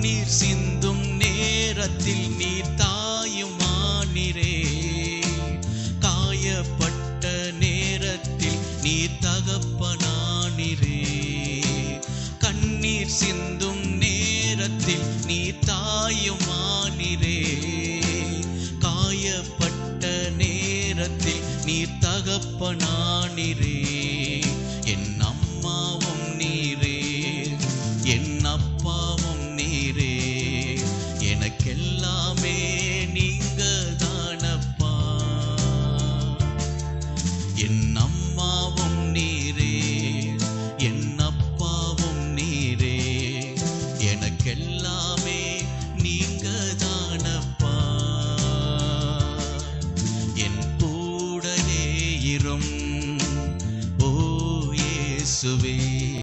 கண்ணீர் சிந்தும் நேரத்தில் நீர் தாயுமானிரே காயப்பட்ட நேரத்தில் நீர் தகப்பனானிரே. கண்ணீர் சிந்தும் நேரத்தில் நீர் தாயுமானிரே காயப்பட்ட நேரத்தில் நீர் தகப்பனானிரே. எல்லாமே நீங்க தானப்பா என் அம்மாவும் நீரே என் அப்பாவும் நீரே எனக்கெல்லாமே நீங்க தானப்பா என் கூடவே இரும் ஓ இயேசுவே.